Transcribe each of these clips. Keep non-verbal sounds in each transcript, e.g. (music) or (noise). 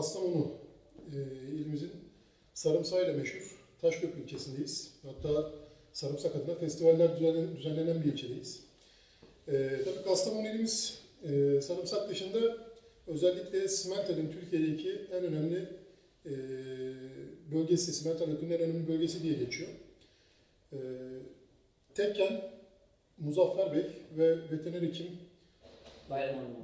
Kastamonu e, ilimizin sarımsağıyla meşhur Taşköprü ilçesindeyiz. Hatta sarımsak adına festivaller düzenlenen, düzenlenen bir ilçedeyiz. E, tabii Kastamonu ilimiz e, sarımsak dışında özellikle Simental'in Türkiye'deki en önemli e, bölgesi, Simental akının en önemli bölgesi diye geçiyor. E, Tekken, Muzaffer Bey ve veteriner hekim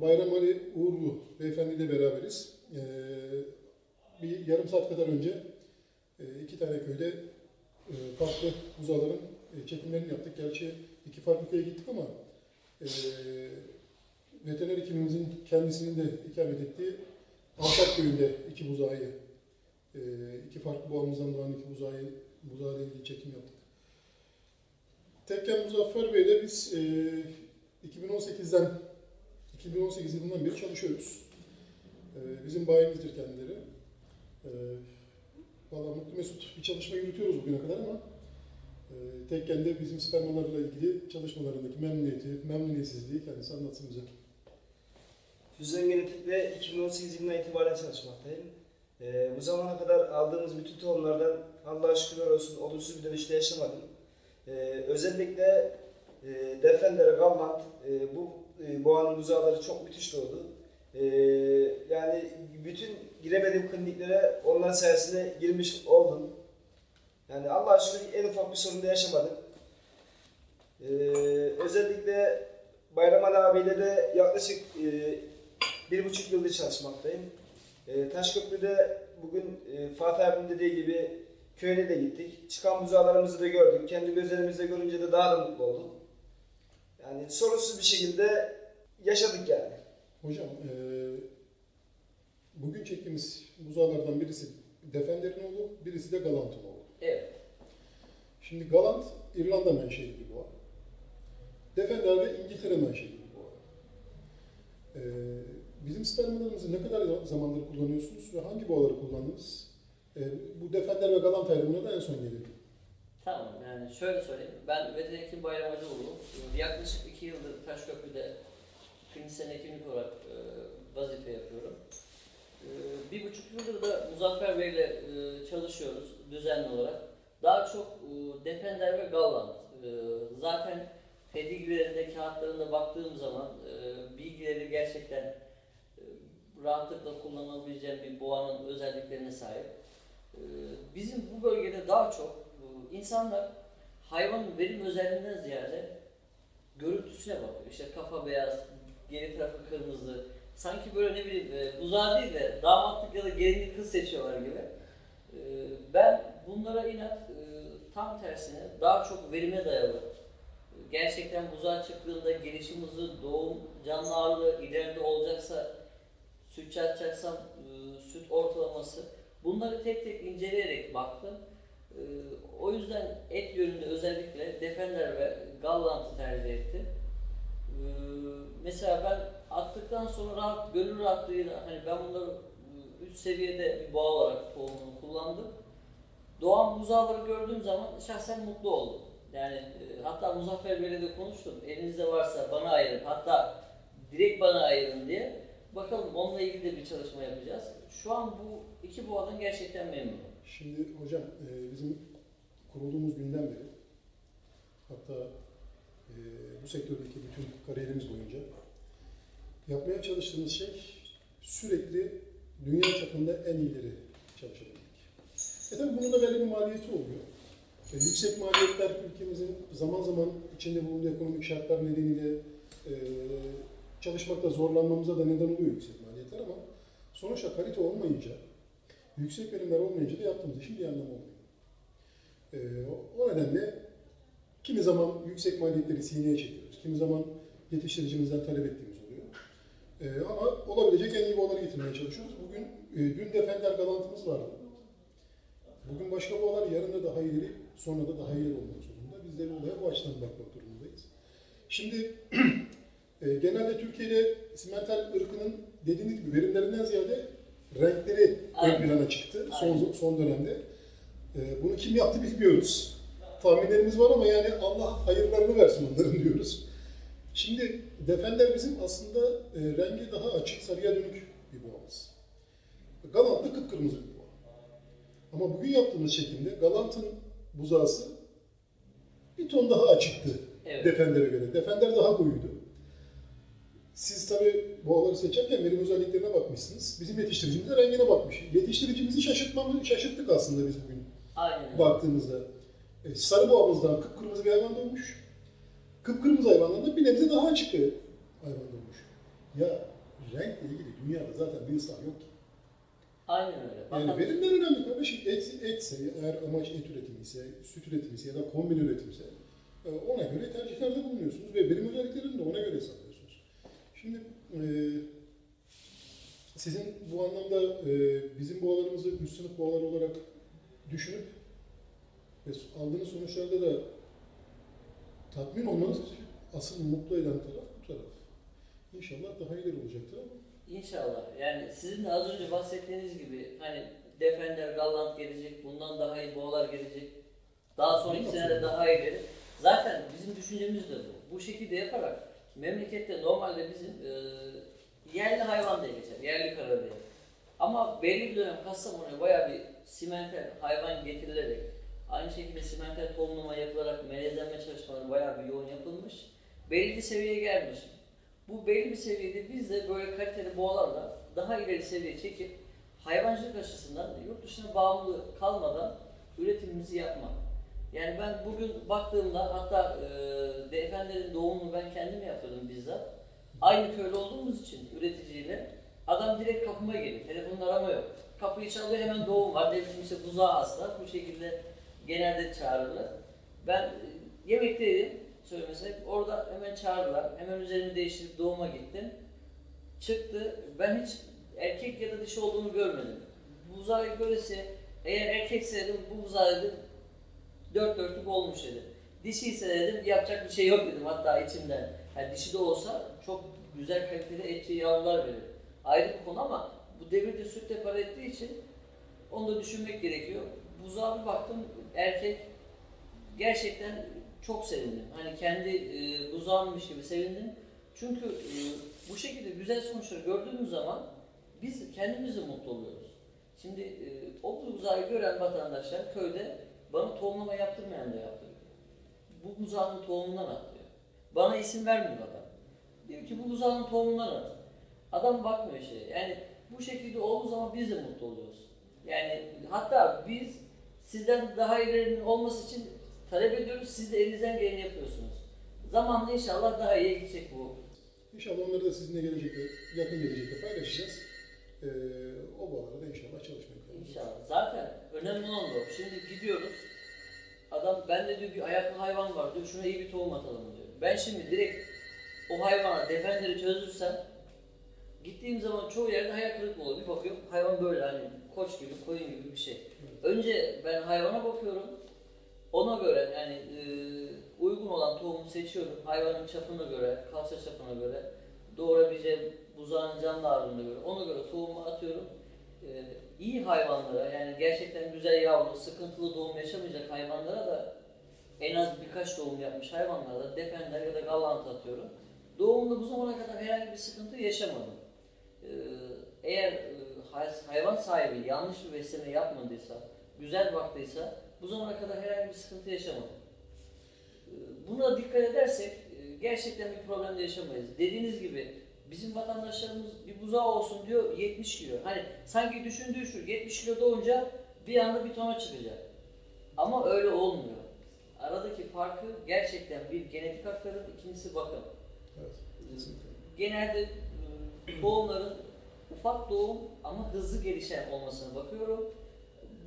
Bayram Ali Uğurlu Beyefendi ile beraberiz. Ee, bir yarım saat kadar önce e, iki tane köyde e, farklı buzaların e, çekimlerini yaptık. Gerçi iki farklı köye gittik ama e, veteriner hekimimizin kendisinin de ikamet ettiği Alsak köyünde iki buzağıyı, e, iki farklı boğamızdan doğan iki buzağıyı, buzağıyla ilgili çekim yaptık. Tekken Muzaffer Bey ile biz e, 2018'den 2018 yılından beri çalışıyoruz. Ee, bizim bayimizdir kendileri. Ee, Valla mutlu mesut bir çalışma yürütüyoruz bugüne kadar ama e, tekken bizim spermalarla ilgili çalışmalarındaki memnuniyeti, memnuniyetsizliği kendisi anlatsın bize. Füzyon genetikle 2018 yılından itibaren çalışmaktayım. Ee, bu zamana kadar aldığımız bütün tohumlardan Allah'a şükürler olsun olumsuz bir dönüşte yaşamadım. Ee, özellikle e, Defender, Gallant, e, bu e, boğanın buzağları çok müthiş doğdu. Ee, yani bütün giremediğim kliniklere onlar sayesinde girmiş oldum. Yani Allah'a şükür en ufak bir sorun da yaşamadım. Ee, özellikle Bayram Ali abiyle de yaklaşık e, bir buçuk yıldır çalışmaktayım. E, Taşköprü'de bugün e, Fatih abinin dediği gibi köyüne de gittik. Çıkan buzağlarımızı da gördük. Kendi gözlerimizle görünce de daha da mutlu olduk. Yani sorunsuz bir şekilde yaşadık yani. Hocam, e, bugün çektiğimiz buzağlardan birisi Defender'in oğlu, birisi de Galant'ın oğlu. Evet. Şimdi Galant İrlanda menşeli bir boğa. Defender de İngiltere menşeli bir boğa. Ee, bizim spermalarımızı ne kadar zamandır kullanıyorsunuz ve hangi boğaları kullandınız? Ee, bu Defender ve Galant ayrımına da en son gelelim. Tamam yani şöyle söyleyeyim. Ben veteriner hekim Bayram. Yaklaşık iki yıldır Taşköprü'de klinisyen hekimlik olarak e, vazife yapıyorum. E, bir buçuk yıldır da Muzaffer Bey'le e, çalışıyoruz düzenli olarak. Daha çok e, Defender ve Gallant. E, zaten pedigrelerinde, kağıtlarında baktığım zaman bilgileri gerçekten rahatlıkla kullanabileceğim bir boğanın özelliklerine sahip. Bizim bu bölgede daha çok insanlar hayvanın verim özelliğinden ziyade görüntüsüne bakıyor. İşte kafa beyaz, geri tarafı kırmızı. Sanki böyle ne bileyim e, buzağı değil de damatlık ya da gelinlik kız seçiyorlar gibi. E, ben bunlara inat e, tam tersine daha çok verime dayalı. E, Gerçekten buzağa çıktığında gelişim hızı, doğum, canlı ağırlığı ileride olacaksa süt çatacaksam e, süt ortalaması bunları tek tek inceleyerek baktım. E, o yüzden et yönünde özellikle Defender ve Gallant'ı tercih ettim. Ee, mesela ben attıktan sonra rahat, gönül rahatlığıyla hani ben bunları üst seviyede bir boğa olarak tohumunu kullandım. Doğan buzağları gördüğüm zaman şahsen mutlu oldum. Yani e, hatta Muzaffer Bey'le de konuştum. Elinizde varsa bana ayırın. Hatta direkt bana ayırın diye. Bakalım onunla ilgili de bir çalışma yapacağız. Şu an bu iki boğadan gerçekten memnunum. Şimdi hocam e, bizim kurulduğumuz günden beri hatta e, bu sektördeki bütün kariyerimiz boyunca yapmaya çalıştığımız şey sürekli dünya çapında en iyileri çalışabilmek. E tabi bunun da belli bir maliyeti oluyor. E, yüksek maliyetler ülkemizin zaman zaman içinde bulunduğu ekonomik şartlar nedeniyle e, çalışmakta zorlanmamıza da neden oluyor yüksek maliyetler ama sonuçta kalite olmayınca, yüksek verimler olmayınca da yaptığımız işin bir anlamı olmuyor. E, o- nedenle kimi zaman yüksek maliyetleri sineye çekiyoruz, kimi zaman yetiştiricimizden talep ettiğimiz. E, ama olabilecek en iyi boğaları getirmeye çalışıyoruz. Bugün, e, dün Defender Galantımız vardı. Bugün başka boğalar, yarın da daha iyileri, sonra da daha iyileri olmak zorunda. Biz de olaya bu açıdan bakmak durumundayız. Şimdi (clears throat) e, genelde Türkiye'de simental ırkının dediğiniz gibi verimlerinden ziyade renkleri ön plana çıktı son, son dönemde. E, bunu kim yaptı bilmiyoruz. Tahminlerimiz var ama yani Allah hayırlarını versin onların diyoruz. Şimdi Defender bizim aslında e, rengi daha açık, sarıya dönük bir boğamız. Galant da kıpkırmızı bir boğa. Ama bugün yaptığımız çekimde Galant'ın buzağısı bir ton daha açıktı Evet. Defender'e göre. Defender daha koyuydu. Siz tabi boğaları seçerken verim özelliklerine bakmışsınız. Bizim yetiştiricimiz de rengine bakmış. Yetiştiricimizi şaşırtmamı şaşırttık aslında biz bugün Aynen baktığımızda. E, sarı boğamızdan kıpkırmızı bir hayvan doğmuş. Kıpkırmızı hayvandan da bir nebze daha açık bir hayvan doğmuş. Ya renkle ilgili dünyada zaten bir ıslah yok ki. Aynen öyle. Yani Bakalım. verimler önemli kardeşim. Et, etse, eğer amaç et üretimi ise, süt üretimi ise ya da kombin üretimse e, ona göre tercihlerde bulunuyorsunuz ve verim özelliklerini de ona göre hesaplıyorsunuz. Şimdi e, sizin bu anlamda e, bizim boğalarımızı üst sınıf boğalar olarak düşünüp ve aldığınız sonuçlarda da tatmin olmanız asıl mutlu eden taraf bu taraf. İnşallah daha ileri olacaktır ama İnşallah. Yani sizin de az önce bahsettiğiniz gibi hani Defender, Gallant gelecek, bundan daha iyi boğalar gelecek. Daha sonraki senede daha iyileri. Zaten bizim düşüncemiz de bu. Bu şekilde yaparak memlekette normalde bizim e, yerli hayvan diye geçer, yerli kara diye. Ama belli bir dönem Kastamonu'ya bayağı bir simental hayvan getirilerek, aynı şekilde simental tohumlama yapılarak Belli bir seviyeye gelmiş. Bu belli bir seviyede biz de böyle kaliteli boğalarla daha ileri seviyeye çekip hayvancılık açısından yurt dışına bağımlı kalmadan üretimimizi yapmak. Yani ben bugün baktığımda hatta e, Defender'in doğumunu ben kendim yaptırdım bizzat. Aynı köylü olduğumuz için üreticiyle adam direkt kapıma geliyor. Telefonla arama yok. Kapıyı çalıyor hemen doğum var. Ne kimse buzağı hasta. Bu şekilde genelde çağırırlar. Ben e, yemekteydim söylemesine. Orada hemen çağırdılar. Hemen üzerimi değiştirip doğuma gittim. Çıktı. Ben hiç erkek ya da dişi olduğunu görmedim. Buzağı görese eğer erkekse dedim bu buzağı dedim dört dörtlük olmuş dedim. Dişi ise dedim yapacak bir şey yok dedim hatta içimden. Yani dişi de olsa çok güzel kaliteli etçi yavrular verir. Ayrı bir konu ama bu devirde sütle para ettiği için onu da düşünmek gerekiyor. Buzağa bir baktım erkek gerçekten çok sevindim. Hani kendi e, buzağımmış gibi sevindim. Çünkü e, bu şekilde güzel sonuçları gördüğümüz zaman biz kendimiz de mutlu oluyoruz. Şimdi e, o buzağı gören vatandaşlar köyde bana tohumlama yaptırmayan da yaptırıyor. Bu buzağın tohumundan at diyor. Bana isim vermiyor adam. Diyor ki bu buzağın tohumundan at. Adam bakmıyor şeye. Yani bu şekilde olduğu zaman biz de mutlu oluyoruz. Yani hatta biz sizden daha ilerinin olması için talep ediyoruz. Siz de elinizden geleni yapıyorsunuz. Zamanla inşallah daha iyiye gidecek bu. İnşallah onları da sizinle gelecekte, yakın gelecekte paylaşacağız. Ee, o bağlarda da inşallah çalışmaya kalacağız. İnşallah. Zaten önemli olan o. Şimdi gidiyoruz. Adam bende diyor bir ayaklı hayvan var diyor. Şuna iyi bir tohum atalım diyor. Ben şimdi direkt o hayvana defenderi çözdürsem gittiğim zaman çoğu yerde hayal kırıklığı oluyor. Bir bakıyorum hayvan böyle hani koç gibi, koyun gibi bir şey. Önce ben hayvana bakıyorum. Ona göre yani e, uygun olan tohumu seçiyorum. Hayvanın çapına göre, kalça çapına göre, doğurabileceğim buzağın canlı ağırlığına göre, ona göre tohumu atıyorum. E, iyi hayvanlara yani gerçekten güzel yavru, sıkıntılı doğum yaşamayacak hayvanlara da en az birkaç doğum yapmış hayvanlara da defender ya da galant atıyorum. Doğumda bu zamana kadar herhangi bir sıkıntı yaşamadım. Ee, eğer e, hay- hayvan sahibi yanlış bir besleme yapmadıysa, güzel baktıysa bu zamana kadar herhangi bir sıkıntı yaşamadım. Ee, Buna dikkat edersek e, gerçekten bir problem de yaşamayız. Dediğiniz gibi bizim vatandaşlarımız bir buzağı olsun diyor 70 kilo. Hani sanki düşündüğü şu 70 kilo doğunca bir anda bir tona çıkacak. Ama öyle olmuyor. Aradaki farkı gerçekten bir genetik aktarım, ikincisi bakım. Evet, kesinlikle. Genelde e, doğumların ufak doğum ama hızlı gelişen olmasına bakıyorum.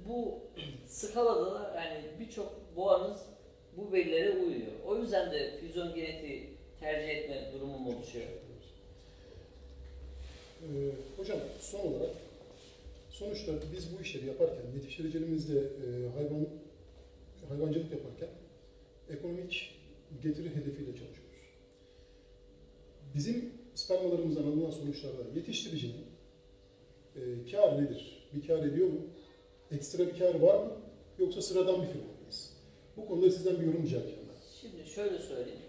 Bu (clears throat) skalada da yani birçok boğanız bu verilere uyuyor. O yüzden de füzyon genetiği tercih etme durumum oluşuyor. Ee, hocam son olarak sonuçta biz bu işleri yaparken yetiştiricilerimizde e, hayvan hayvancılık yaparken ekonomik getiri hedefiyle çalışıyoruz. Bizim spermalarımızdan alınan sonuçlarda yetiştiricinin e, kar nedir? Bir kar ediyor mu? Ekstra bir kar var mı? Yoksa sıradan bir firma mıyız? Bu konuda sizden bir yorum rica edeceğim. Şimdi şöyle söyleyeyim.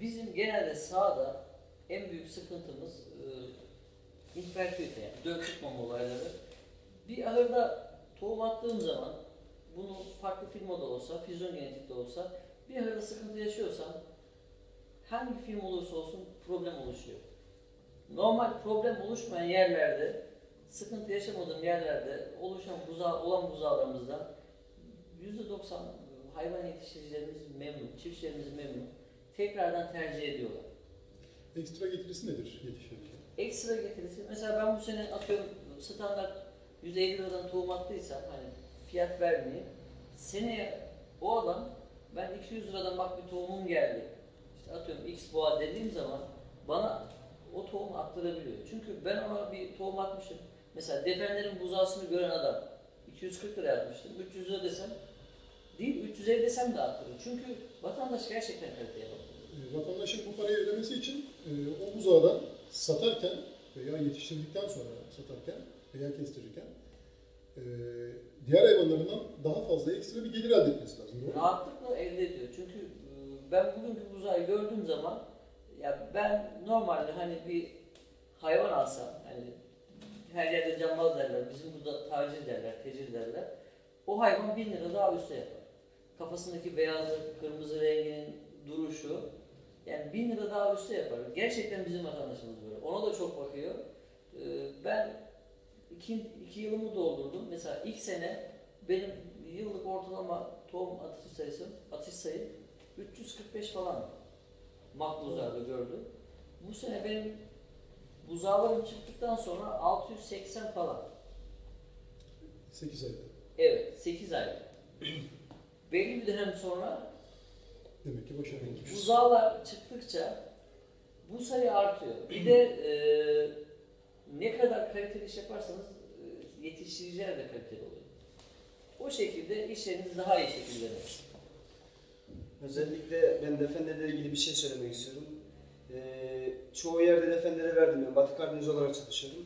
Bizim genelde sahada en büyük sıkıntımız e, infertüite yani döl tutmama olayları. Bir ahırda tohum attığım zaman bunu farklı firma da olsa, füzyon genetik de olsa bir ahırda sıkıntı yaşıyorsam hangi firma olursa olsun problem oluşuyor. Normal problem oluşmayan yerlerde, sıkıntı yaşamadığım yerlerde oluşan buzağı, olan buzağlarımızda %90 hayvan yetiştiricilerimiz memnun, çiftçilerimiz memnun. Tekrardan tercih ediyorlar. Ekstra getirisi nedir yetiştirirken? Ekstra getirisi, mesela ben bu sene atıyorum standart 150 liradan tohum attıysam hani fiyat vermeyeyim. Seneye o adam ben 200 liradan bak bir tohumum geldi. İşte atıyorum X boğa dediğim zaman bana o tohumu attırabiliyor. Çünkü ben ona bir tohum atmışım. Mesela defenlerin buzağısını gören adam 240 lira atmıştım. 300 lira desem değil 350 desem de attırır. Çünkü vatandaş gerçekten kaliteye bakıyor. E, vatandaşın bu parayı ödemesi için e, o buzağdan satarken veya yetiştirdikten sonra satarken veya kestirirken e, diğer hayvanlarından daha fazla ekstra bir gelir elde etmesi lazım. Doğru? Rahatlıkla elde ediyor. Çünkü e, ben bugünkü buzağı gördüğüm zaman ya ben normalde hani bir hayvan alsam hani her yerde cambaz derler, bizim burada tacir derler, tecil derler. O hayvan bin lira daha üstte yapar. Kafasındaki beyazlık, kırmızı renginin duruşu yani bin lira daha üstte yapar. Gerçekten bizim vatandaşımız böyle. Ona da çok bakıyor. E, Ben iki, iki yılımı doldurdum. Mesela ilk sene benim yıllık ortalama tohum atış sayısı, atış sayı 345 falan makbuzlarda gördüm. Bu sene benim buzağlarım çıktıktan sonra 680 falan. 8 ayda. Evet, 8 ay. (clears throat) Belli bir dönem sonra Demek ki başarılı. buzağlar çıktıkça bu sayı artıyor. Bir de e, ne kadar kaliteli iş yaparsanız e, yetiştiriciler de kaliteli oluyor. O şekilde işleriniz daha iyi şekilde dönüyor. Özellikle ben defenderle ilgili bir şey söylemek istiyorum. Ee, çoğu yerde defendere verdim ben. Batı Karadeniz olarak çalışıyorum.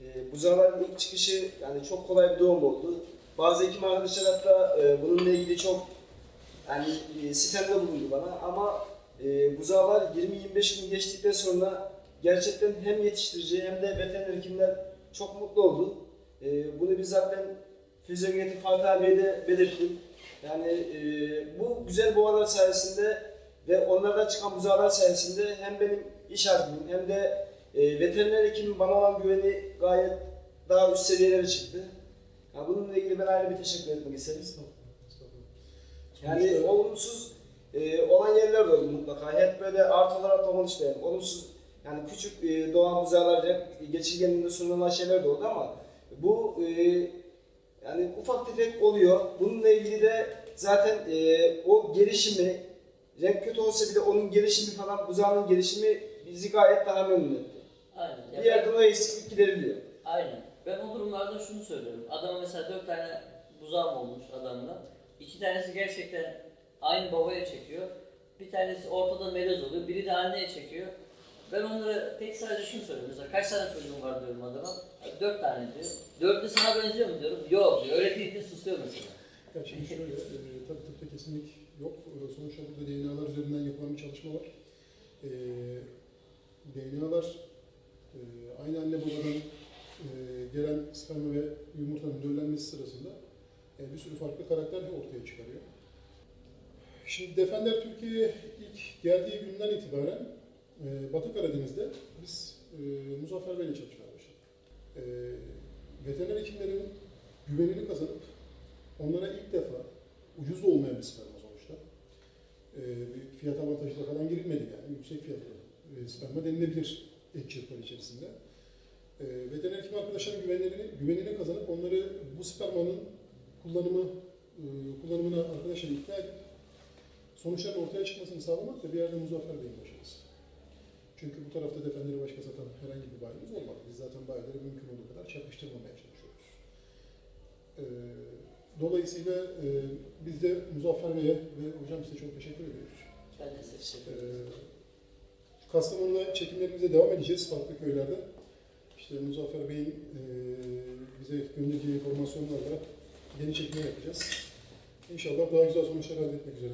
Ee, buzağların ilk çıkışı yani çok kolay bir doğum oldu. Bazı hekim arkadaşlar hatta e, bununla ilgili çok yani e, sitemde bulundu bana ama e, buzağlar 20-25 gün geçtikten sonra gerçekten hem yetiştirici hem de veteriner hekimler çok mutlu oldu. E, bunu bizzat ben fizyogeti Fatih abiye de belirttim. Yani e, bu güzel boğalar sayesinde ve onlardan çıkan buzağlar sayesinde hem benim iş hacmim hem de e, veteriner hekimin bana olan güveni gayet daha üst seviyelere çıktı. Yani bununla ilgili ben ayrı bir teşekkür etmek isterim. Yani Sonuçta- olumsuz e, olan yerler de oldu mutlaka. Hep böyle artı olarak konuşmayalım. Olumsuz yani küçük e, doğan buzağlar hep geçirgenliğinde sunulan şeyler de oldu ama bu e, yani ufak tefek oluyor. Bununla ilgili de zaten e, o gelişimi renk kötü olsa bile onun gelişimi falan buzağının gelişimi bizi gayet daha memnun etti. Aynen. Bir yerden o eksiklik gideriliyor. Aynen. Ben o durumlarda şunu söylüyorum. Adama mesela dört tane buzağım olmuş adamla. İki tanesi gerçekten aynı babaya çekiyor. Bir tanesi ortada melez oluyor. Biri de anneye çekiyor. Ben onlara tek sadece şunu söylüyorum. Mesela kaç tane çocuğum var diyorum adama. Dört tane diyor. Dört de sana benziyor mu diyorum. Yok diyor. Öyle değil de susuyor mesela. Ya şimdi şöyle, e, tabii tıpta kesinlik yok. E, sonuçta burada DNA'lar üzerinden yapılan bir çalışma var. E, DNA'lar e, aynı anne babadan e, gelen sperma ve yumurtanın döllenmesi sırasında e, bir sürü farklı karakter ortaya çıkarıyor. Şimdi Defender Türkiye'ye ilk geldiği günden itibaren e, Batı Karadeniz'de biz e, Muzaffer Bey'le çalışmaya başladık. E, veteriner hekimlerin güvenini kazanıp onlara ilk defa ucuz olmayan bir. Ee, bir fiyat avantajıyla falan girilmedi yani. Yüksek fiyatlı e, sperma denilebilir et çırpar içerisinde. Ee, veteriner hekim arkadaşların güvenlerini, güvenini kazanıp onları bu spermanın kullanımı e, kullanımına arkadaşları ikna edip sonuçların ortaya çıkmasını sağlamak da bir yerde Muzaffer Bey'in başarısı. Çünkü bu tarafta defenderi başka satan herhangi bir bayimiz olmadı. Biz zaten bayileri mümkün olduğu kadar çakıştırmamaya çalışıyoruz. Ee, Dolayısıyla e, biz de Muzaffer Bey'e ve hocam size çok teşekkür ediyoruz. Ben de teşekkür Ee, ederim. Kastamonu'da çekimlerimize devam edeceğiz farklı köylerde. İşte Muzaffer Bey'in e, bize gönderdiği informasyonlarla yeni çekimler yapacağız. İnşallah daha güzel sonuçlar elde etmek üzere.